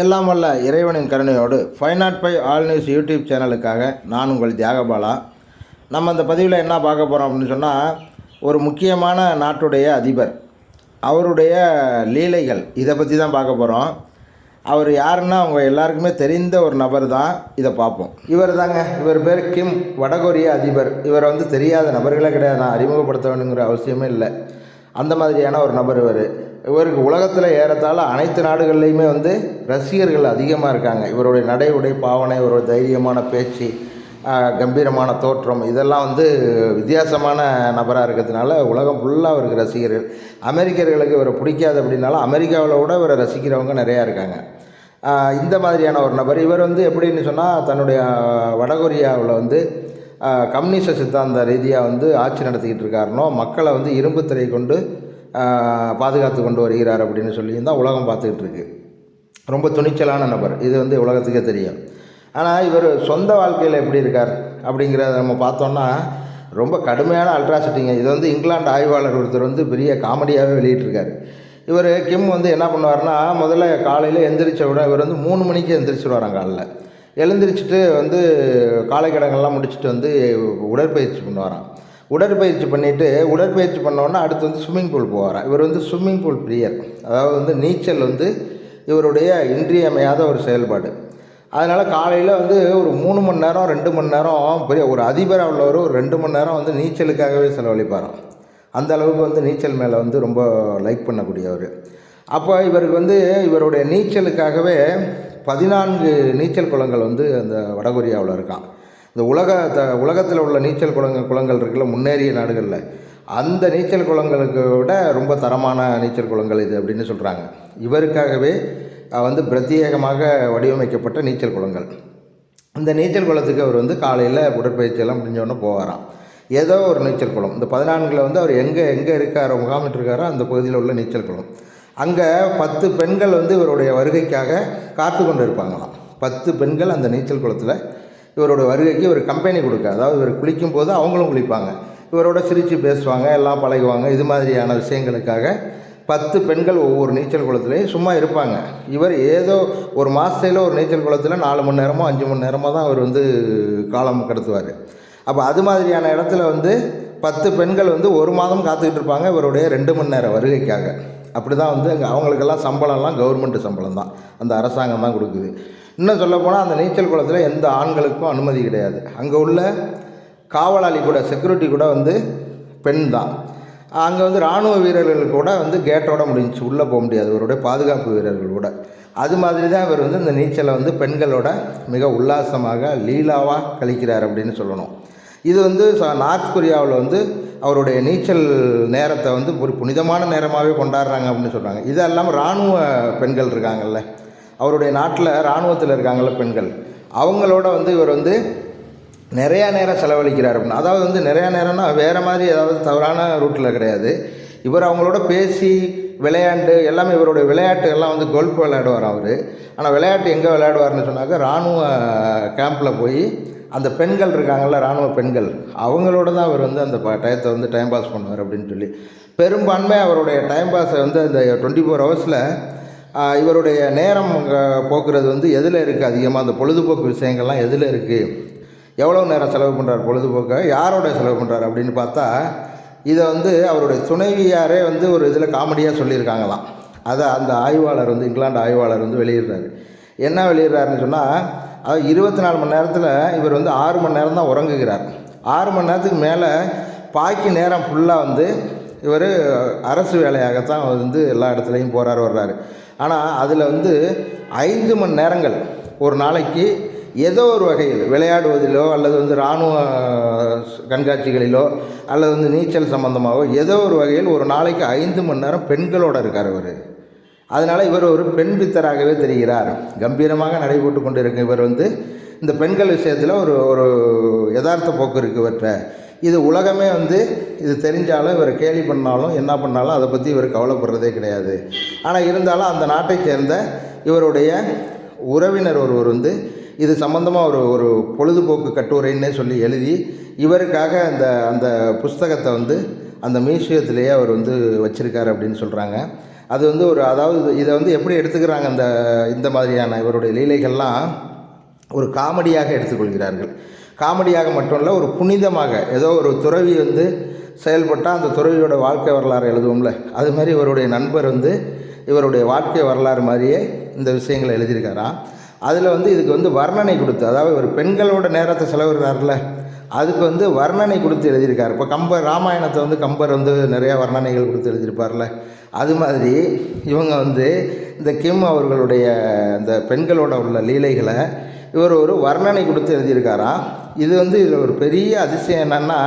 எல்லாம் வல்ல இறைவனின் கருணையோடு five nought five all news YouTube சேனலுக்காக நான் உங்கள் தியாகபாலா. நம்ம அந்த பதிவில் என்ன பார்க்க போகிறோம் அப்படின்னு சொன்னால் ஒரு முக்கியமான நாட்டுடைய அதிபர் அவருடைய லீலைகள் இதை பற்றி தான் பார்க்க போகிறோம் அவர் யாருன்னா அவங்க எல்லாருக்குமே தெரிந்த ஒரு நபர் தான் இதை பார்ப்போம். இவர் தாங்க இவர் பேர் கிம் வடகொரிய அதிபர். இவரை வந்து தெரியாத நபர்களே கிடையாது. நான் அறிமுகப்படுத்த வேணுங்கிற அவசியமே இல்லை. அந்த மாதிரியான ஒரு நபர் இவர். இவருக்கு உலகத்தில் ஏறத்தாழ அனைத்து நாடுகள்லையுமே வந்து ரசிகர்கள் அதிகமாக இருக்காங்க. இவருடைய நடை உடை பாவனை இவருடைய தைரியமான பேச்சு கம்பீரமான தோற்றம் இதெல்லாம் வந்து வித்தியாசமான நபராக இருக்கிறதுனால உலகம் ஃபுல்லாக அவருக்கு ரசிகர்கள். அமெரிக்கர்களுக்கு இவரை பிடிக்காது அப்படின்னாலும் அமெரிக்காவில் கூட இவரை ரசிக்கிறவங்க நிறையா இருக்காங்க. இந்த மாதிரியான ஒரு நபர். இவர் வந்து எப்படின்னு சொன்னால் தன்னுடைய வடகொரியாவில் வந்து கம்யூனிச சித்தாந்த ரீதியாக வந்து ஆட்சி நடத்திக்கிட்டு இருக்காருனோ மக்களை வந்து இரும்பு திரை கொண்டு பாதுகாத்து கொண்டு வருகிறார் அப்படின்னு சொல்லியும் தான் உலகம் பார்த்துக்கிட்டு இருக்கு ரொம்ப துணிச்சலான நபர். இது வந்து உலகத்துக்கே தெரியும். ஆனால் இவர் சொந்த வாழ்க்கையில் எப்படி இருக்கார் அப்படிங்கிறத நம்ம பார்த்தோம்னா ரொம்ப கடுமையான அல்ட்ராசிட்டிங்க இது வந்து இங்கிலாந்து ஆய்வாளர் ஒருத்தர் வந்து பெரிய காமெடியாகவே வெளியிட்டிருக்காரு. இவர் கிம் வந்து என்ன பண்ணுவார்னா முதல்ல காலையில் எந்திரிச்ச விட இவர் வந்து மூணு மணிக்கு எந்திரிச்சிடுவாராம் காலைல. எழுந்திரிச்சிட்டு வந்து காலைக்கடங்கள்லாம் முடிச்சுட்டு வந்து உடற்பயிற்சி பண்ணுவாராம். உடற்பயிற்சி பண்ணிவிட்டு உடற்பயிற்சி பண்ணோன்னே அடுத்து வந்து ஸ்விம்மிங் பூல் போகிறார் இவர் வந்து ஸ்விம்மிங் பூல் பிரியர். அதாவது வந்து நீச்சல் வந்து இவருடைய இன்றியமையாத ஒரு செயல்பாடு. அதனால் காலையில் வந்து ஒரு மூணு மணி நேரம் ரெண்டு மணி நேரம் பெரிய ஒரு அதிபராக உள்ளவர் ஒரு ரெண்டு மணி நேரம் வந்து நீச்சலுக்காகவே செலவழிப்பாராம். அந்த அளவுக்கு வந்து நீச்சல் மேலே வந்து ரொம்ப லைக் பண்ணக்கூடியவர். அப்போ இவருக்கு வந்து இவருடைய நீச்சலுக்காகவே பதினான்கு நீச்சல் குளங்கள் வந்து அந்த வடகொரியாவில் இருக்கான் இந்த உலக த உலகத்தில் உள்ள நீச்சல் குளங்கள் குளங்கள் இருக்குல்ல முன்னேறிய நாடுகளில் அந்த நீச்சல் குளங்களுக்கு விட ரொம்ப தரமான நீச்சல் குளங்கள் இது அப்படின்னு சொல்கிறாங்க இவருக்காகவே வந்து பிரத்யேகமாக வடிவமைக்கப்பட்ட நீச்சல் குளங்கள். இந்த நீச்சல் குளத்துக்கு அவர் வந்து காலையில் உடற்பயிற்சியெல்லாம் முடிஞ்சோடனே போவாராம். ஏதோ ஒரு நீச்சல் குளம். இந்த பதினான்கில் வந்து அவர் எங்கே எங்கே இருக்காரோ முகாமிட்டிருக்காரோ அந்த பகுதியில் உள்ள நீச்சல் குளம். அங்கே பத்து பெண்கள் வந்து இவருடைய வருகைக்காக காத்து கொண்டு இருப்பாங்களாம் பத்து பெண்கள் அந்த நீச்சல் குளத்தில் இவரோட வருகைக்கு ஒரு கம்பெனி கொடுக்க அதாவது இவர் குளிக்கும் போது அவங்களும் குளிப்பாங்க. இவரோட சிரித்து பேசுவாங்க எல்லாம் பழகுவாங்க. இது மாதிரியான விஷயங்களுக்காக பத்து பெண்கள் ஒவ்வொரு நீச்சல் குளத்துலேயும் சும்மா இருப்பாங்க. இவர் ஏதோ ஒரு மாதத்தில் ஒரு நீச்சல் குளத்தில் நாலு மணி நேரமோ அஞ்சு மணி நேரமோ தான் அவர் வந்து காலம் கடத்துவார். அப்போ அது மாதிரியான இடத்துல வந்து பத்து பெண்கள் வந்து ஒரு மாதம் காத்துக்கிட்டு இருப்பாங்க இவருடைய ரெண்டு மணி நேரம் வருகைக்காக. அப்படி தான் வந்து அங்கே அவங்களுக்கெல்லாம் சம்பளம்லாம் கவர்மெண்ட் சம்பளம் தான் அந்த அரசாங்கம் தான் கொடுக்குது. இன்னும் சொல்லப்போனால் அந்த நீச்சல் குளத்தில் எந்த ஆண்களுக்கும் அனுமதி கிடையாது. அங்கே உள்ள காவலாளி கூட செக்யூரிட்டி கூட வந்து பெண் தான். அங்கே வந்து இராணுவ வீரர்கள் கூட வந்து கேட்டோட முடிஞ்சுச்சு. உள்ளே போக முடியாது. இவருடைய பாதுகாப்பு வீரர்கள் கூட. அது மாதிரி தான் இவர் வந்து இந்த நீச்சலை வந்து பெண்களோட மிக உல்லாசமாக லீலாவாக கழிக்கிறார் அப்படின்னு சொல்லணும். இது வந்து ச- நார்த் கொரியாவில் வந்து அவருடைய நீச்சல் நேரத்தை வந்து ஒரு புனிதமான நேரமாகவே கொண்டாடுறாங்க அப்படின்னு சொல்கிறாங்க இது இல்லாமல் இராணுவ பெண்கள் இருக்காங்கல்ல. அவருடைய நாட்டில் இராணுவத்தில் இருக்காங்கல்ல பெண்கள். அவங்களோட வந்து இவர் வந்து நிறையா நேரம் செலவழிக்கிறார். அப்படின்னு அதாவது வந்து நிறையா நேரம்னா வேறு மாதிரி ஏதாவது தவறான ரூட்டில் கிடையாது. இவர் அவங்களோட பேசி விளையாண்டு எல்லாமே இவருடைய விளையாட்டு எல்லாம் வந்து கோல்ஃப் விளையாடுவார் அவர். ஆனால் விளையாட்டு எங்கே விளையாடுவார்னு சொன்னாக்க இராணுவ கேம்பில் போய் அந்த பெண்கள் இருக்காங்கள்ல இராணுவ பெண்கள் அவங்களோட தான் அவர் வந்து அந்த ப- டயத்தை வந்து டைம் பாஸ் பண்ணுவார் அப்படின்னு சொல்லி. பெரும்பான்மை அவருடைய டைம் பாஸை வந்து அந்த டுவெண்ட்டி ஃபோர் ஹவர்ஸில் இவருடைய நேரம் போக்குறது வந்து எதில் இருக்குது அதிகமாக அந்த பொழுதுபோக்கு விஷயங்கள்லாம் எதில் இருக்குது எவ்வளோ நேரம் செலவு பண்ணுறார் பொழுதுபோக்கை? யாரோட செலவு பண்ணுறாரு அப்படின்னு பார்த்தா இதை வந்து அவருடைய துணைவியாரே வந்து ஒரு இதில் காமெடியாக சொல்லியிருக்காங்களாம். அதை அந்த ஆய்வாளர் வந்து இங்கிலாந்து ஆய்வாளர் வந்து வெளியிடுறாரு. என்ன வெளியிடுறாருன்னு சொன்னால் அதாவது இருபத்தி நாலு மணி நேரத்தில் இவர் வந்து ஆறு மணி நேரம் தான் உறங்குகிறார். ஆறு மணி நேரத்துக்கு மேலே பாக்கி நேரம் ஃபுல்லாக வந்து இவர் அரசு வேலையாகத்தான் வந்து எல்லா இடத்துலையும் போகிறார் வர்றாரு. ஆனால் அதில் வந்து ஐந்து மணி நேரங்கள் ஒரு நாளைக்கு ஏதோ ஒரு வகையில் விளையாடுவதிலோ அல்லது வந்து இராணுவ கண்காட்சிகளிலோ அல்லது வந்து நீச்சல் சம்பந்தமாகவோ ஏதோ ஒரு வகையில் ஒரு நாளைக்கு ஐந்து மணி நேரம் பெண்களோடு இருக்கார் இவர். அதனால் இவர் ஒரு பெண் பித்தராகவே தெரிகிறார். கம்பீரமாக நடைபெற்று கொண்டு இருக்க இவர் வந்து இந்த பெண்கள் விஷயத்தில் ஒரு ஒரு யதார்த்த போக்கு இருக்கு இது உலகமே வந்து இது தெரிஞ்சாலும் இவர் கேலி பண்ணாலும் என்ன பண்ணாலும் அதை பற்றி இவர் கவலைப்படுறதே கிடையாது. ஆனால் இருந்தாலும் அந்த நாட்டை சேர்ந்த இவருடைய உறவினர் ஒருவர் வந்து இது சம்மந்தமாக ஒரு ஒரு பொழுதுபோக்கு கட்டுரைன்னே சொல்லி எழுதி இவருக்காக அந்த அந்த புஸ்தகத்தை வந்து அந்த மியூசியத்திலேயே அவர் வந்து வச்சுருக்காரு அப்படின்னு சொல்கிறாங்க அது வந்து ஒரு அதாவது இதை வந்து எப்படி எடுத்துக்கிறாங்க அந்த இந்த மாதிரியான இவருடைய லீலைகள்லாம் ஒரு காமெடியாக எடுத்துக்கொள்கிறார்கள். காமெடியாக மட்டும் இல்லை ஒரு புனிதமாக ஏதோ ஒரு துறவி வந்து செயல்பட்டால் அந்த துறவியோட வாழ்க்கை வரலாறு எழுதுவோம்ல. அது மாதிரி இவருடைய நண்பர் வந்து இவருடைய வாழ்க்கை வரலாறு மாதிரியே இந்த விஷயங்களை எழுதியிருக்காராம் அதில் வந்து இதுக்கு வந்து வர்ணனை கொடுத்து அதாவது ஒரு பெண்களோட நேரத்தை செலவிடுறாருல அதுக்கு வந்து வர்ணனை கொடுத்து எழுதியிருக்காரு. இப்போ கம்பர் ராமாயணத்தை வந்து கம்பர் வந்து நிறையா வர்ணனைகள் கொடுத்து எழுதியிருப்பார்ல அது மாதிரி இவங்க வந்து இந்த கிம் அவர்களுடைய இந்த பெண்களோட உள்ள லீலைகளை இவர் ஒரு வர்ணனை கொடுத்து எழுதியிருக்காராம் இது வந்து இதில் ஒரு பெரிய அதிசயம் என்னென்னா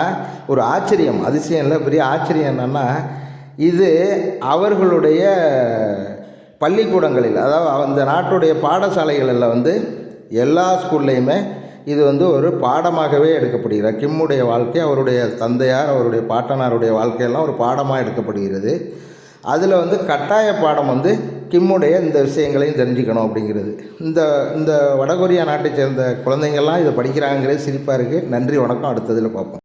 ஒரு ஆச்சரியம். அதிசயம் இல்லை பெரிய ஆச்சரியம் என்னென்னா இது அவர்களுடைய பள்ளிக்கூடங்களில் அதாவது அந்த நாட்டுடைய பாடசாலைகளில் வந்து எல்லா ஸ்கூல்லையுமே இது வந்து ஒரு பாடமாகவே எடுக்கப்படுகிறார் கிம்முடைய வாழ்க்கை அவருடைய தந்தையார் அவருடைய பாட்டனாருடைய வாழ்க்கையெல்லாம் ஒரு பாடமாக எடுக்கப்படுகிறது. அதில் வந்து கட்டாய பாடம் வந்து கிம்முடைய இந்த விஷயங்களையும் தெரிஞ்சுக்கணும் அப்படிங்கிறது. இந்த இந்த வடகொரியா நாட்டை சேர்ந்த குழந்தைங்கள்லாம் இதை படிக்கிறாங்கிறது சிரிப்பாக இருக்குது நன்றி வணக்கம். அடுத்ததில் பார்ப்போம்.